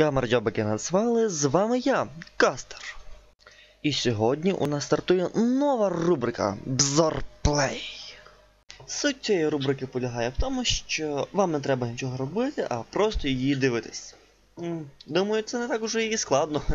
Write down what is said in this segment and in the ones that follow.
Гамарджобики назвали, з вами я, Кастер. І сьогодні у нас стартує нова рубрика Бзорплей. Суть цієї рубрики полягає в тому, що вам не треба нічого робити, а просто її дивитись. Думаю, це не так уже і складно.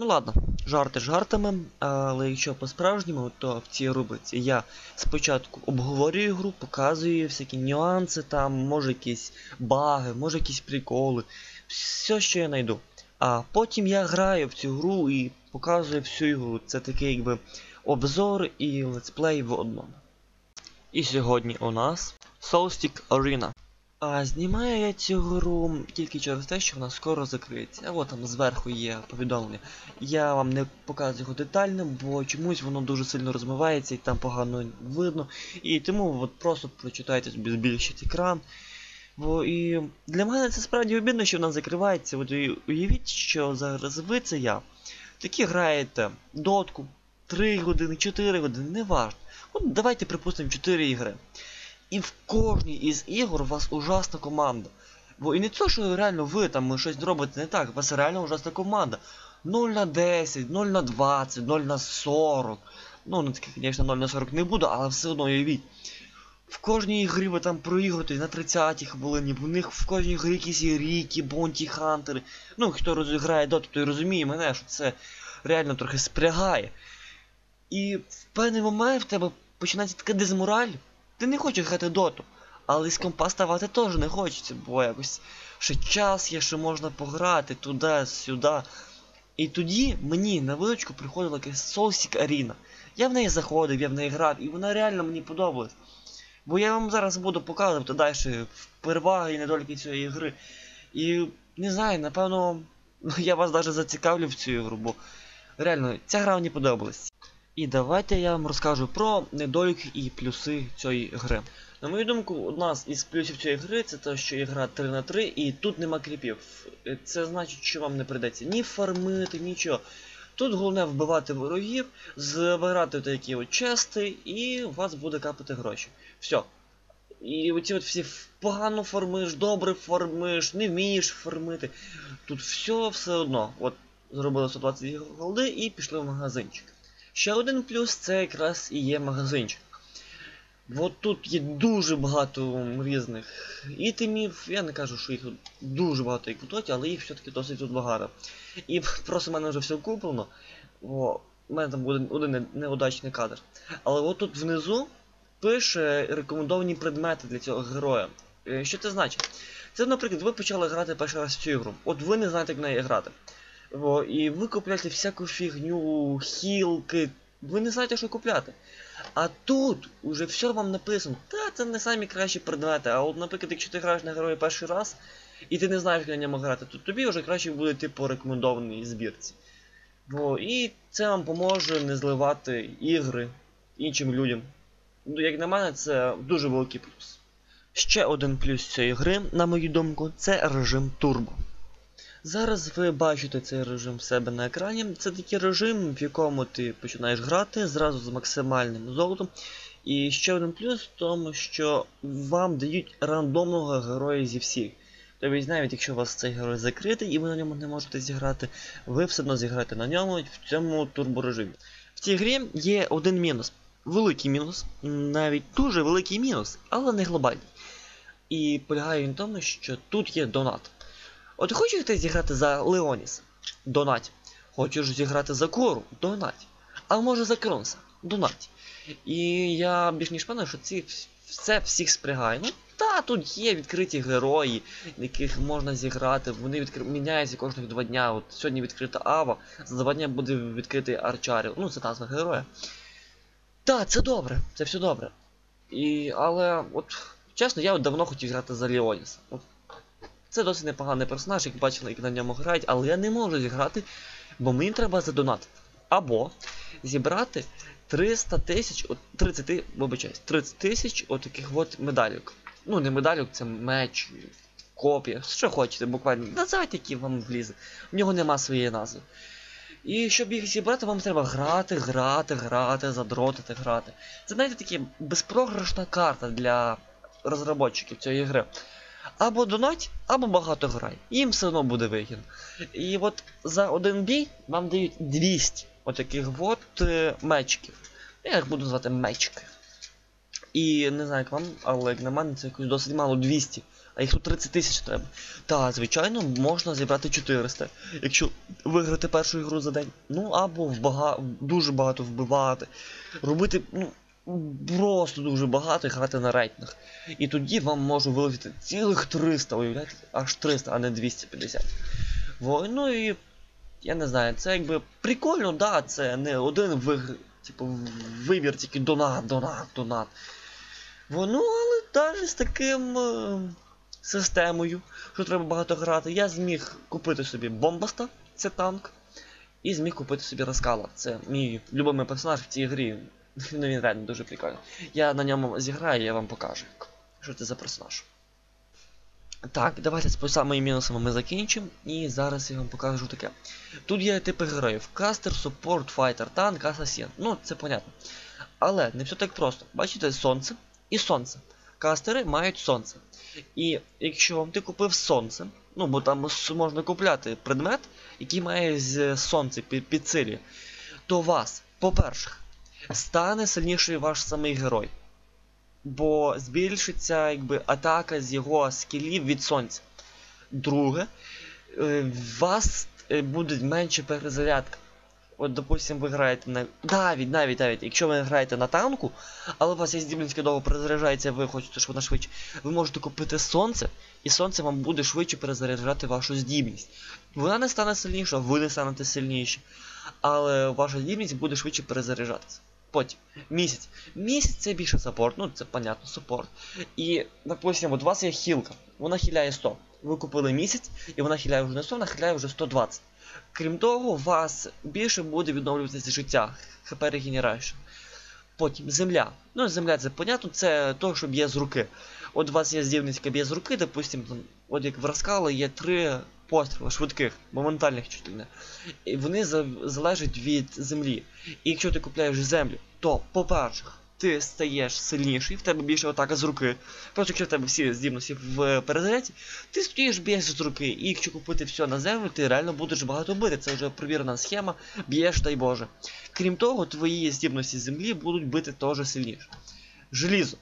Ну ладно, жарти жартами, але якщо по-справжньому, то в цій рубриці я спочатку обговорюю гру, показую всякі нюанси, там, може якісь баги, може якісь приколи, все, що я знайду. А потім я граю в цю гру і показую всю ігру. Це такий якби обзор і летсплей в одному. І сьогодні у нас Soulstick Arena. А знімаю я цю гру тільки через те, що вона скоро закриється. А от там зверху є повідомлення. Я вам не показую його детально, бо чомусь воно дуже сильно розмивається і там погано видно. І тому от просто прочитайте собі збільшить екран. Бо і для мене це справді обідно, що вона закривається. От уявіть, що зараз ви це я. Такі граєте дотку 3 години, 4 години, не важно. От давайте припустимо 4 ігри. І в кожній із ігор у вас ужасна команда. Бо і не то, що реально ви там щось робите не так, у вас реально ужасна команда. 0 на 10, 0 на 20, 0 на 40. Ну, ну таке, звісно, 0 на 40 не буду, але все одно уявіть. В кожній грі ви там проігруєте на 30-й хвилині, в них в кожній грі якісь ріки, бонті, хантери. Ну, хто розіграє доту, той розуміє мене, що це реально трохи спрягає. І в певний момент в тебе починається така дезмораль. Ти не хочеш грати доту, але з компа ставати теж не хочеться, бо якось ще час є, що можна пограти туди, сюди. І тоді мені на вилочку приходила якась Soulstick Arena. Я в неї заходив, я в неї грав, і вона реально мені подобалась. Бо я вам зараз буду показувати далі переваги і недоліки цієї гри. І не знаю, напевно, я вас навіть зацікавлю в цю ігру, бо реально ця гра мені подобалась. І давайте я вам розкажу про недоліки і плюси цієї гри. На мою думку, одна із плюсів цієї гри це те, що гра 3 на 3 і тут нема кріпів. Це значить, що вам не прийдеться ні фармити, нічого. Тут головне вбивати ворогів, забирати такі от чести, і у вас буде капати гроші. Все. І оці от всі погано формиш, добре формиш, не вмієш формити. Тут все все одно. От зробили 120 голди і пішли в магазинчик. Ще один плюс це якраз і є магазинчик. От тут є дуже багато різних ітемів. Я не кажу, що їх тут дуже багато як в але їх все-таки досить тут багато. І просто в мене вже все куплено. О, у мене там буде один неудачний кадр. Але от тут внизу пише рекомендовані предмети для цього героя. Що це значить? Це, наприклад, ви почали грати перший раз в цю ігру. От ви не знаєте, як в неї грати. О, і ви купляєте всяку фігню, хілки. Ви не знаєте, що купляти. А тут уже все вам написано. Та це не самі кращі предмети. А от, наприклад, якщо ти граєш на герої перший раз, і ти не знаєш, як на ньому грати, то тобі вже краще буде типу рекомендований збірці. Бо, і це вам поможе не зливати ігри іншим людям. Ну, як на мене, це дуже великий плюс. Ще один плюс цієї гри, на мою думку, це режим турбо. Зараз ви бачите цей режим в себе на екрані. Це такий режим, в якому ти починаєш грати зразу з максимальним золотом. І ще один плюс в тому, що вам дають рандомного героя зі всіх. Тобто, навіть якщо у вас цей герой закритий і ви на ньому не можете зіграти, ви все одно зіграєте на ньому в цьому турборежимі. В цій грі є один мінус. Великий мінус, навіть дуже великий мінус, але не глобальний. І полягає він в тому, що тут є донат. От хочеш ти зіграти за Леоніс? Донать. Хочеш зіграти за Кору? Донать. А може за Кронса? Донать. І я більш ніж певний, що ці все всіх спрягає. Ну та, тут є відкриті герої, яких можна зіграти. Вони відкр... міняються кожних два дня. От Сьогодні відкрита Ава, за два дня буде відкритий Арчарів. Ну, це назва героя. Так, це добре, це все добре. І, Але, от, чесно, я от давно хотів грати за Леоніса. От, це досить непоганий персонаж, як бачили, як на ньому грають, але я не можу зіграти, бо мені треба задонатити. Або зібрати 300 тисяч, 30, вибачаюсь, 30 тисяч отаких от медалюк. Ну, не медалюк, це меч, копія, що хочете, буквально. Називайте, які вам влізе. В нього нема своєї назви. І щоб їх зібрати, вам треба грати, грати, грати, задротити, грати. Це, знаєте, така безпрограшна карта для розробників цієї гри. Або донать, або багато грай. Їм все одно буде вигідно. І от за один бій вам дають 200 отаких от е, мечиків. Я їх буду звати мечики. І не знаю як вам, але як на мене це якось досить мало 200. А їх тут 30 тисяч треба. Та, звичайно, можна зібрати 400, якщо виграти першу ігру за день. Ну або в бага... дуже багато вбивати. Робити, ну, просто дуже багато і грати на рейтингах. І тоді вам можу вилетіти цілих 300, уявляєте? Аж 300, а не 250. Во, ну і я не знаю, це якби прикольно, да, це не один виг... типу, вибір, тільки донат, донат, донат. Во, ну, але навіть з таким е, системою, що треба багато грати, я зміг купити собі бомбаста, це танк, і зміг купити собі Раскала. Це мій любимий персонаж в цій грі. Ну він реально дуже прикольний. Я на ньому зіграю, я вам покажу, що це за персонаж. Так, давайте з самими мінусами ми закінчимо. І зараз я вам покажу таке. Тут є типи героїв: кастер, супорт, файтер, танк, асасін. Ну, це понятно. Але не все так просто. Бачите, сонце і сонце. Кастери мають сонце. І якщо ти купив сонце, ну бо там можна купляти предмет, який має сонце під, підсилює, то у вас, по-перше, стане сильніший ваш самий герой. Бо збільшиться якби атака з його скілів від сонця. Друге, е, в вас е, буде менше перезарядка. От, допустим, ви граєте на. Навіть, навіть, навіть, якщо ви граєте на танку, але у вас є здібність, довго перезаряджається, ви хочете, щоб вона швидше. Ви можете купити сонце, і сонце вам буде швидше перезаряджати вашу здібність. Вона не стане сильніша, ви не станете сильніші. Але ваша здібність буде швидше перезаряджатися. Потім місяць. Місяць це більше саппорт, ну це понятно, саппорт. І, допустим, от у вас є хілка, вона хіляє 100. Ви купили місяць, і вона хіляє вже не 100, вона хіляє вже 120. Крім того, у вас більше буде відновлюватися життя, хп регенерація. Потім земля. Ну, земля це понятно, це то, що б'є з руки. От у вас є здібність, яка б'є з руки, допустим, там, от як в Раскала є три постріли швидких, моментальних чуть не. І вони залежать від землі. І якщо ти купляєш землю, то, по-перше, ти стаєш сильніший, в тебе більше атака з руки. Просто якщо в тебе всі здібності в перезарядці, ти стоїш б'єш з руки. І якщо купити все на землю, ти реально будеш багато бити. Це вже провірена схема, б'єш, дай Боже. Крім того, твої здібності землі будуть бити теж сильніше. Желізо.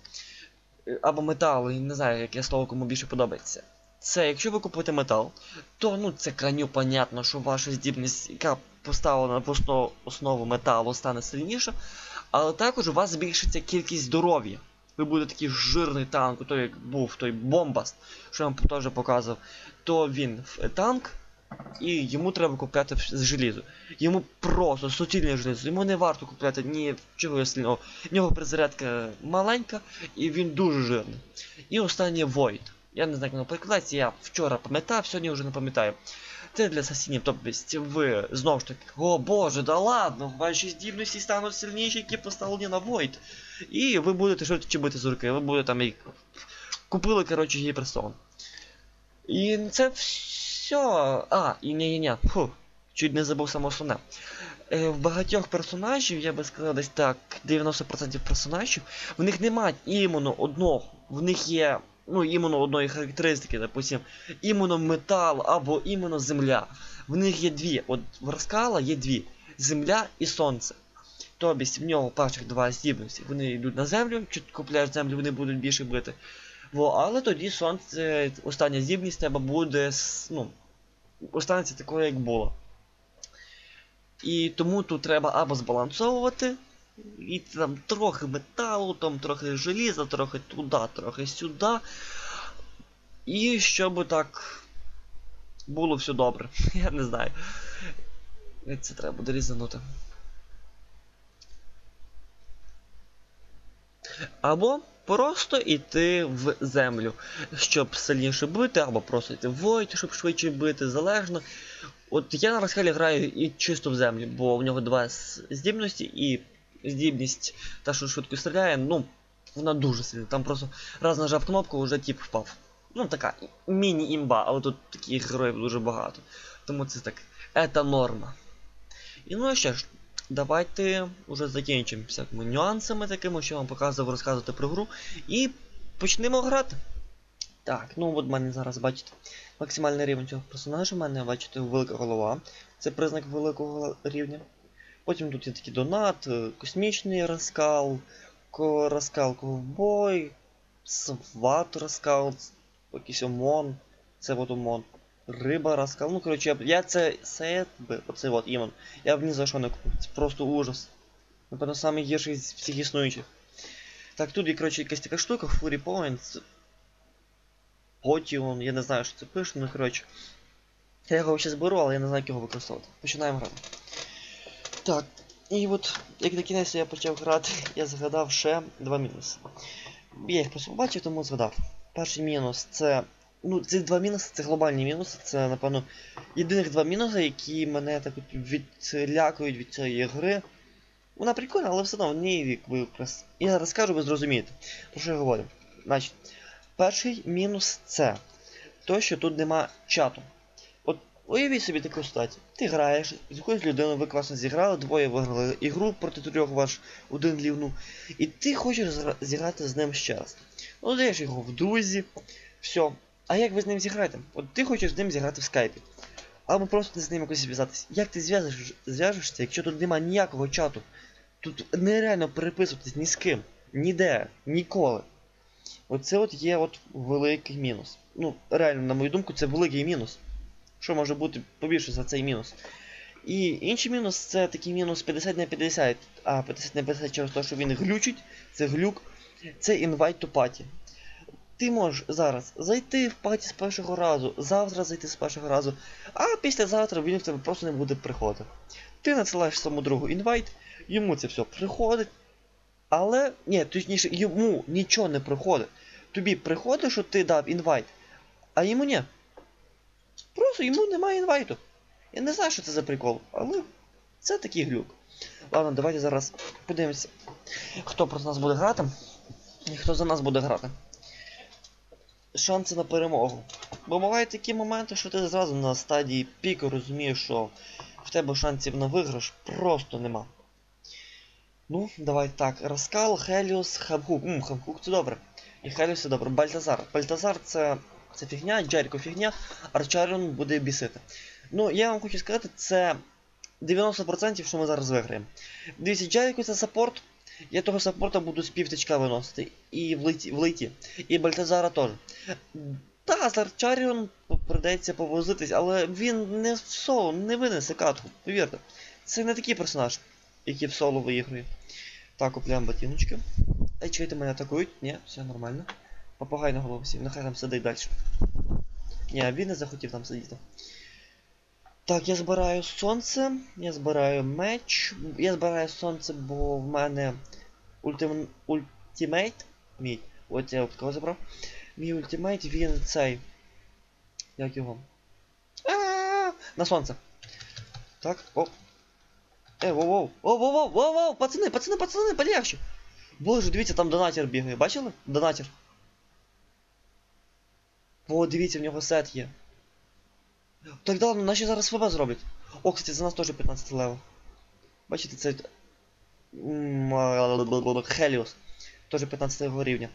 Е, Або метал, не знаю, яке слово кому більше подобається. Це якщо ви купуєте метал, то ну це крайньо понятно, що ваша здібність, яка поставлена в основу, металу, стане сильніша, але також у вас збільшиться кількість здоров'я. Ви будете такий жирний танк, той як був той бомбаст, що я вам теж показував, то він танк, і йому треба купляти желізо. Йому просто суцільне желізо, йому не варто купляти ні чого сильного. В нього перезарядка маленька, і він дуже жирний. І останнє Void. Я не знаю, як воно перекладається, я вчора пам'ятав, сьогодні вже не пам'ятаю. Це для асасінів, тобто ви знову ж таки, о боже, да ладно, ваші здібності стануть сильніші, які поставлені на Void. І ви будете швидше бити з руки, ви будете там і купили, коротше, гіперсон. І це все. А, і ні-ні-ні, фу, чуть не забув саме основне. Е, в багатьох персонажів, я би сказав, десь так, 90% персонажів, в них немає іменно одного. В них є, ну, іменно одної характеристики, допустим, іменно метал або іменно земля. В них є дві. От в Раскала є дві: земля і сонце. Тобто в нього перших два здібності. Вони йдуть на землю, чи купляєш землю, вони будуть більше бити. Во, але тоді сонце, остання здібність тебе буде, ну, останеться такою, як було. І тому тут треба або збалансовувати, і там трохи металу, там трохи желіза, трохи туди, трохи сюди. І щоб так було все добре. Я не знаю. Це треба буде різанути. Або просто йти в землю, щоб сильніше бити, або просто йти в Void, щоб швидше бити, залежно. От я на Расхелі граю і чисто в землю, бо в нього два здібності, і здібність, та, що швидко стріляє, ну, вона дуже сильна. Там просто раз нажав кнопку, вже тип впав. Ну, така міні-імба, але тут таких героїв дуже багато. Тому це так. Це норма. І ну і що ж, давайте вже закінчимо всякими нюансами такими, що я вам показував розказувати про гру. І почнемо грати. Так, ну от в мене зараз бачите максимальний рівень цього персонажа. У мене бачите велика голова. Це признак великого рівня. Потім тут є такий донат, е, космічний розкал, розкал ковбой, сват розкал, якийсь ОМОН, це от ОМОН, риба розкал. Ну, коротше, я, це сет би, оце от іменно, я б ні за що не купив. Це просто ужас. Напевно, самий гірший з всіх існуючих. Так, тут є, коротше, якась така штука, Fury Points. Потіон, я не знаю, що це пише, ну коротше. Я його ще зберу, але я не знаю, як його використовувати. Починаємо грати. Так, і от, як на кінець я почав грати, я згадав ще два мінуси. Я їх просто побачив, тому згадав. Перший мінус це. Ну, ці два мінуси це глобальні мінуси. Це, напевно, єдиних два мінуси, які мене так от відлякують від цієї гри. Вона прикольна, але все одно в ній якби якраз. Я зараз скажу, ви зрозумієте. Про що я говорю? Значить, перший мінус це то, що тут нема чату. Уявіть собі таку ситуацію. Ти граєш з якоюсь людиною, ви класно зіграли, двоє виграли ігру проти трьох ваш один лівнув. І ти хочеш зіграти з ним ще раз. Ну, даєш його в друзі, все. А як ви з ним зіграєте? От ти хочеш з ним зіграти в скайпі. Або просто з ним якось зв'язатися. Як ти зв'яжеш, зв'яжешся, якщо тут немає ніякого чату? Тут нереально переписуватись ні з ким, ніде, ніколи. Оце от є от великий мінус. Ну, реально, на мою думку, це великий мінус. Що може бути побільше за цей мінус? І інший мінус це такий мінус 50 на 50, а 50 на 50 через те, що він глючить, це глюк, це invite to party. Ти можеш зараз зайти в паті з першого разу, завтра зайти з першого разу, а післязавтра він в тебе просто не буде приходити. Ти надсилаєш своєму другу інвайт, йому це все приходить. Але, ні, точніше, йому нічого не приходить. Тобі приходить, що ти дав інвайт, а йому ні. Просто йому немає інвайту. Я не знаю, що це за прикол, але це такий глюк. Ладно, давайте зараз подивимося, хто проти нас буде грати і хто за нас буде грати. Шанси на перемогу. Бо бувають такі моменти, що ти зразу на стадії піку розумієш, що в тебе шансів на виграш просто нема. Ну, давай так. Раскал, Хеліус, Хабхук. Мм, Хабхук це добре. І Хеліус це добре. Бальтазар. Бальтазар це, це фігня, Джеріко фігня, Арчаріон буде бісити. Ну, я вам хочу сказати, це 90% що ми зараз виграємо. Дивіться, Джеріко це саппорт. Я того саппорта буду з півтичка виносити. І в лейті. В лейті. І Бальтазара теж. Та, з Арчаріон придеться повозитись, але він не в соло, не винесе катку, повірте. Це не такий персонаж, який в соло виіграє. Так, купляємо ботиночки. Ей, чуєте, мене атакують? Ні, все нормально. Попугай на голову сів, нехай там сидить далі. Ні, він не захотів там сидіти. Так, я збираю сонце, я збираю меч. Я збираю сонце, бо в мене ультим... ультимейт. Мій. От я от кого забрав. Мій ультимейт, він цей. Як його? А-а-а! На сонце. Так, оп. Е, воу воу воу пацани, пацани, пацани, полегче. Боже, дивіться, там донатір бігає, бачили? Донатір. О, дивіться, в нього сет є. Так да, ну наші зараз ФБ зроблять. О, кстати, за нас теж 15 левел. Бачите, це. Хеліус. Теж 15 рівня.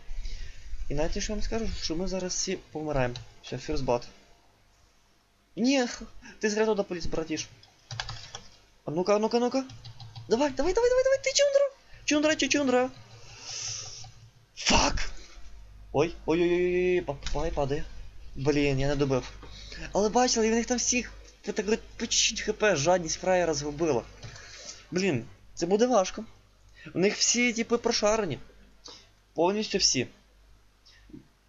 І знаєте, що я вам скажу? Що ми зараз всі помираємо. Все, фірсбат. Ні, ти зря туди поліз, братіш. А ну-ка, а ну-ка, ну-ка. Давай, давай, давай, давай, давай, ти чундра! Чундра, чи чундра. Фак! Ой, ой-ой-ой, попай падає. Блін, я не добив. Але бачили, в них там всіх так хп, жадність фраєра згубила. Блін, це буде важко. У них всі типи прошарені. Повністю всі.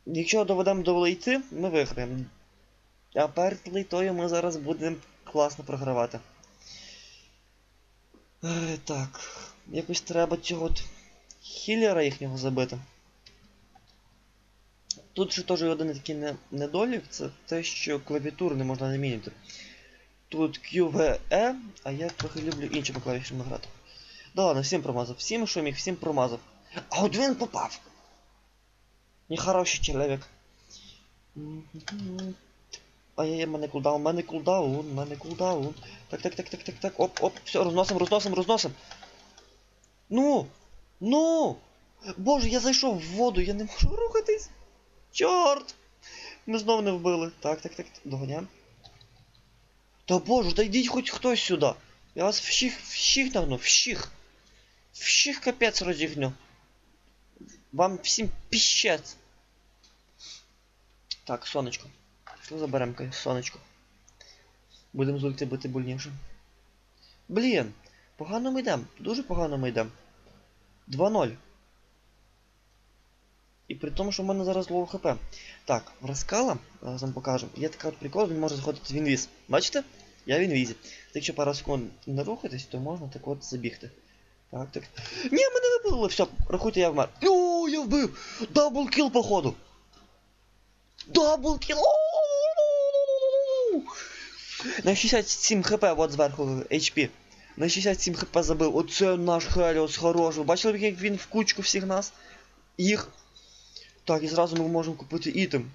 Якщо доведемо до лейти, ми виграємо. А перед лейтою ми зараз будемо класно програвати. Е, так. Якось треба цього хілера їхнього забити. Тут ще теж один такий не, недолік, це те, що клавіатуру не можна замінити. Тут QVE, а я трохи люблю іншими клавішами грати. Да ладно, всім промазав. Всім, що міг, всім промазав. А от він попав! Нехороший чоловік. А я, мене кулдаун, мене кулдаун, мене кулдаун. Так, так, так, так, так, так. Оп, оп, все, розносим, розносим, розносим. Ну! Ну! Боже, я зайшов в воду, я не можу рухатись. Чорт! Ми знов не вбили. Так, так, так, доганяємо. Та боже, та йдіть хоч хтось сюди. Я вас всіх, всіх нагну, всіх. Всіх капець розігню. Вам всім піщець. Так, сонечко. Що заберемо сонечко? Будемо з ульти бити больніше. Блін, погано ми йдемо. Дуже погано ми йдемо. 2-0. І при тому, що в мене зараз лоу хп. Так, в Раскала, зараз вам покажу, є така от прикол, він може заходити в інвіз. Бачите? Я в інвізі. Якщо пару секунд не рухатись, то можна так от забігти. Так, так. Ні, мене випалило, все, рахуйте, я вмер. О, я вбив! Дабл кіл, походу! Дабл кіл! На 67 хп, от зверху HP. На 67 хп забив. Оце наш Хеліос хороший. Бачили, як він в кучку всіх нас? Їх. Так, і зразу ми можемо купити ітем.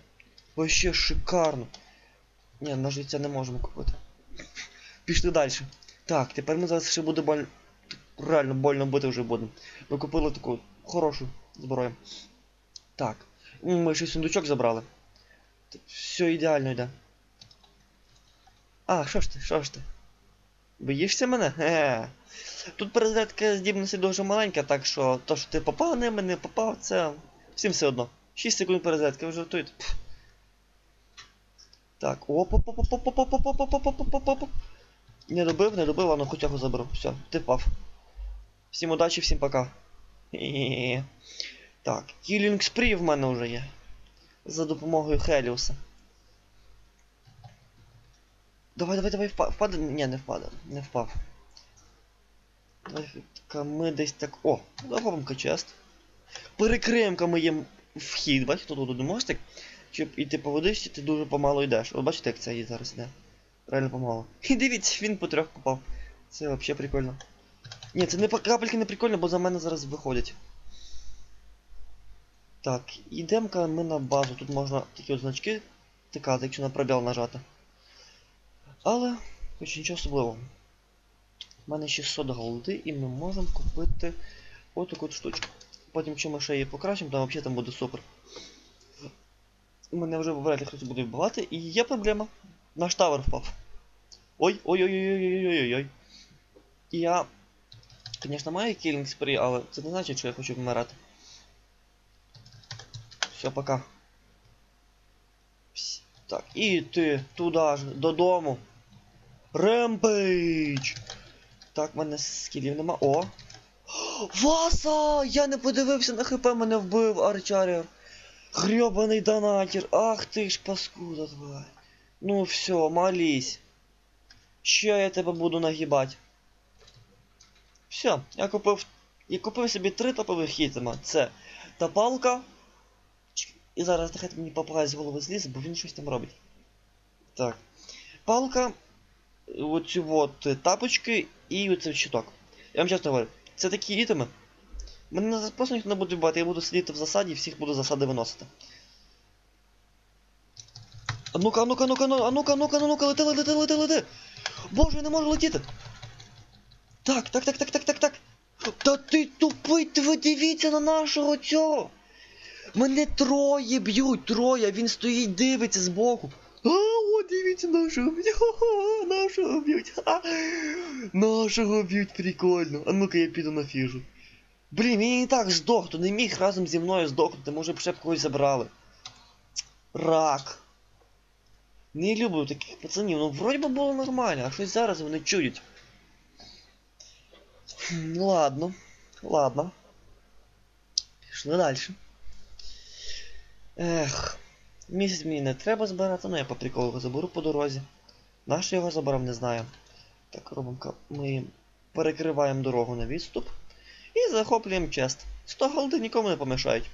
Вообще шикарно. Ні, на життя не можемо купити. Пішли далі. Так, тепер ми зараз ще буде больно. Реально больно бити вже будемо. Ми купили таку хорошу зброю. Так. Ми ще сундучок забрали. Все ідеально йде. А, що ж ти, що ж ти? Боїшся мене? Ге. Тут перезарядка здібності дуже маленька, так що то, що ти попав ними, не попав, це всім все одно. 6 секунд перезарядки вже тут. Так, оп оп оп оп оп оп оп оп оп оп оп оп Не добив, не добив, ладно, хоч його заберу. Все, ти впав. Всім удачі, всім пока. Так, кілінг спрі в мене вже є. За допомогою Хеліуса. Давай, давай, давай, впад. Впаде. Ні, не впаде. Не впав. Давай-ка ми десь так. О, захопимо чест. Перекриємо ми їм вхід, бачите, тут один мостик. Щоб іти по водичці, ти дуже помало йдеш. От бачите, як це її зараз йде. Реально помало. І дивіться, він по трьох попав. Це взагалі прикольно. Ні, це не капельки не прикольно, бо за мене зараз виходять. Так, ідемо ми на базу. Тут можна такі от значки тикати, якщо на пробіл нажати. Але, хоч нічого особливого. У мене 600 голди і ми можемо купити отаку от штучку. Потім, якщо ми ще її покращимо, то взагалі там буде супер. Мене вже вряд ли хтось буде вбивати, і є проблема. Наш тавер впав. Ой, ой-ой-ой-ой-ой-ой-ой. І я, звісно, маю кілінг спрі, але це не значить, що я хочу вмирати. Все, пока. Так, і ти туди ж, додому. Ремпейдж! Так, в мене скілів нема. О! Васа! Я не подивився на хп, мене вбив арчарер. Гребаний донатір. Ах ти ж паскуда тварь. Ну все, молись. Ще я тебе буду нагибати. Все, я купив. Я купив собі три топових хітема. Це та палка. Чк- І зараз нехай мені попугай з голови злізе, бо він щось там робить. Так. Палка. Оці от тапочки і оцей щиток. Я вам чесно говорю, це такі ітеми. Мене просто ніхто не буде бати, я буду сидіти в засаді і всіх буду засади виносити. А ну-ка, а ну-ка, а ну-ка, а ну-ка, а ну-ка, а ну-ка, лети, лети, лети, лети. Боже, я не можу летіти. Так, так, так, так, так, так, так. Та ти тупий, ви дивіться на нашого цього. Мене троє б'ють, троє, він стоїть, дивиться збоку. А, о, дивіться, нашого б'ють. Ха-ха, Нашого б'ють. Ха. Нашого б'ють, прикольно. А ну-ка я піду на фіжу. Блін, він і так здох, то не міг разом зі мною здохнути, може б ще б когось забрали. Рак. Не люблю таких пацанів, ну вроді би було нормально, а щось зараз вони чують. Хм, Ну ладно, ладно. Пішли далі. Ех. Місяць мені не треба збирати, ну я по приколу його заберу по дорозі. Наш його заберем, не знаю. Так, робимо. Ми перекриваємо дорогу на відступ. І захоплюємо чест. 100 голди нікому не помішають.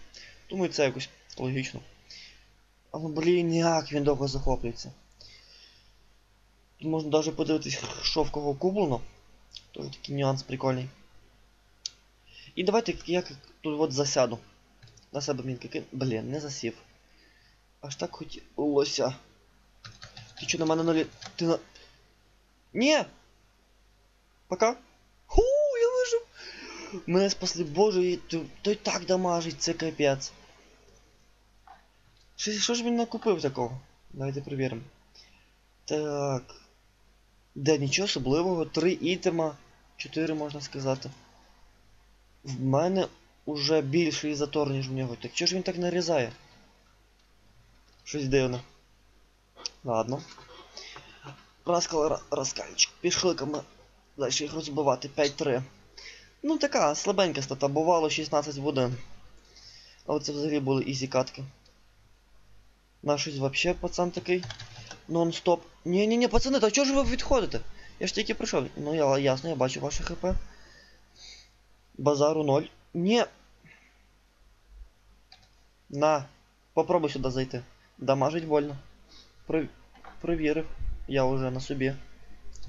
Думаю, це якось логічно. Але, блін, як він довго захоплюється. Тут можна навіть подивитись, що в кого куплено. Тоже такий нюанс прикольний. І давайте я тут от засяду. На себе мінки кину. Блін, не засів. Аж так хотілося. Ти чо на мене нулі... Ти на... Ні! Пока. Ху, я вижив! Мене спасли, боже, і то, то так дамажить, це капець. Що, ж він накупив такого? Давайте перевіримо. Так. Де нічого особливого, три ітема, чотири можна сказати. В мене уже більший затор, ніж в нього. Так чого ж він так нарізає? Щось дивне. Ладно. Раскал раскальчик. Пішли ми далі їх розбивати 5-3. Ну така слабенька стата, бувало 16 в 1. Але це взагалі були ізі катки. На щось вообще пацан такий. Нон-стоп. Ні-ні-ні, пацани, та чого ж ви відходите? Я ж тільки прийшов. Ну я ясно, я бачу ваше хп. Базару 0. Ні. На. Попробуй сюди зайти. Дамажить больно. Про... Провірив. Я уже на собі.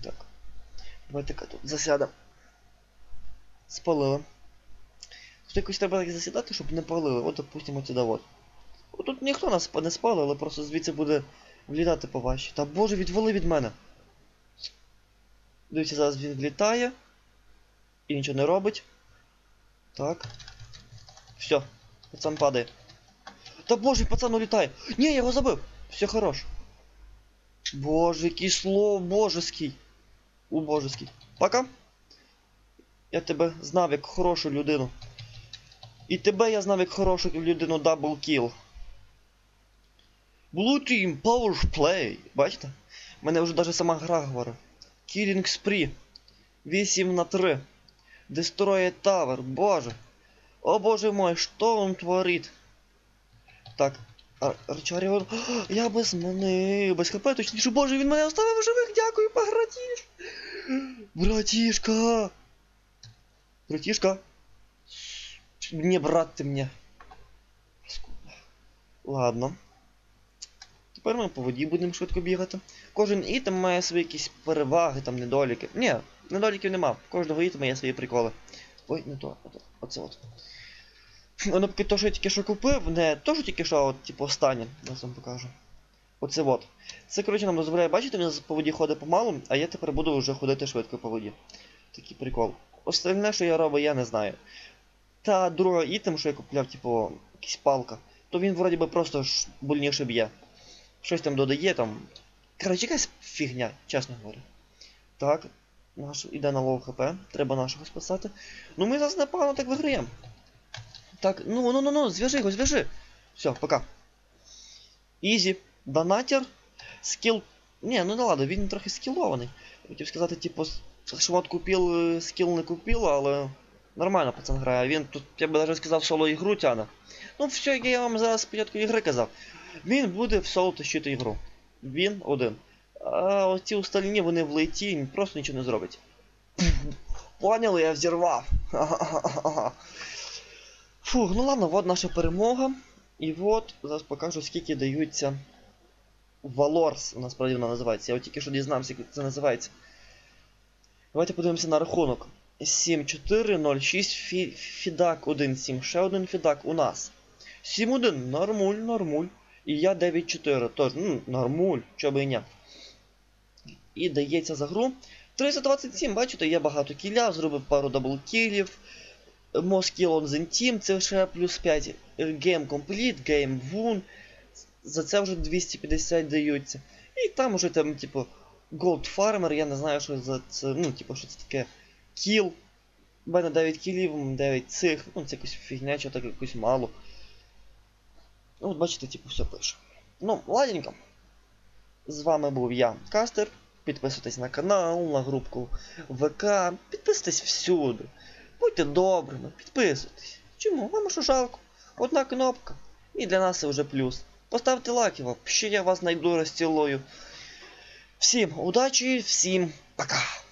Так. Давайте-ка тут засядемо. Спалили. Тут якось треба так засідати, щоб не палили. От, допустимо, сюди от. Тут ніхто нас не спалив, але просто звідси буде влітати по ваші. Та боже, відвали від мене. Дивіться, зараз він влітає. І нічого не робить. Так. Все. Пацан падає. Та боже, пацан улітає. Ні, я його забив. Все хорош. Боже, який божеский. У божеский. Пока. Я тебе знав як хорошу людину. І тебе я знав як хорошу людину дабл кіл. Blue Team Power Play. Бачите? Мене вже навіть сама гра говорить. Killing Spree. 8 на 3. Destroy Tower. Боже. О боже мой, що он творить? Так. Речарі. Я без мене, без хп, точніше, боже, він мене оставив живих, дякую, погратіш. Братішка. Братішка. Не брат ти мені. Ладно. Тепер ми по воді будемо швидко бігати. Кожен ітем має свої якісь переваги, там недоліки. Ні, недоліків нема. Кожного ітема є свої приколи. Ой, не то. Оце от. Воно поки то, що я тільки що купив, не то, що тільки що, от, типу, останнє, я вам покажу. Оце от. Це, коротше, нам дозволяє, бачите, він по воді ходить помалу, а я тепер буду вже ходити швидко по воді. Такий прикол. Остальне, що я роблю, я не знаю. Та друга ітем, що я купляв, типу, якась палка, то він вроді би просто ж больніше б'є. Щось там додає, там. Коротше, якась фігня, чесно говорю. Так, наш іде на лоу хп, треба нашого спасати. Ну ми зараз непогано так виграємо. Так, ну ну ну ну, зв'яжи його, зв'яжи. Все, пока. Ізі, донатер, скіл. Не, ну не ладно, він трохи скілований. Хотів сказати, типу, шмат купив, е, скіл не купив, але нормально пацан грає. Він тут, я би навіть сказав, соло ігру тяне. Ну, все, як я вам зараз спочатку ігри казав. Він буде в соло тащити ігру. Він один. А оці остальні вони в лейті, просто нічого не зробить. Поняли, я взірвав. Фух, ну ладно, вот наша перемога. І от, зараз покажу, скільки даються Валорс, насправді вона називається. Я от тільки що дізнався, як це називається. Давайте подивимося на рахунок. 7-4-0-6 фі... Фідак 1-7. Ще один фідак у нас. 7-1, нормуль, нормуль. І я 9-4. Тож, ну, нормуль, чого би і ні. І дається за гру. 327, бачите, я багато кіля, зробив пару даблкілів. Москіл on the Team, це ще плюс 5. Game Complete, Game Won. За це вже 250 даються. І там уже там, типу, Gold Farmer, я не знаю, що за це. Ну, типу, що це таке. Кіл. У мене 9 кілів, 9 цих. Ну, це якась фігня, що так якось мало. Ну, от бачите, типу, все пише. Ну, ладненько. З вами був я, Кастер. Підписуйтесь на канал, на групку ВК. Підписуйтесь всюди. Будьте добрими, підписуйтесь. Чому? Вам що жалко? Одна кнопка. І для нас це вже плюс. Поставте лайки, що я вас знайду розцілую. Всім удачі, всім пока!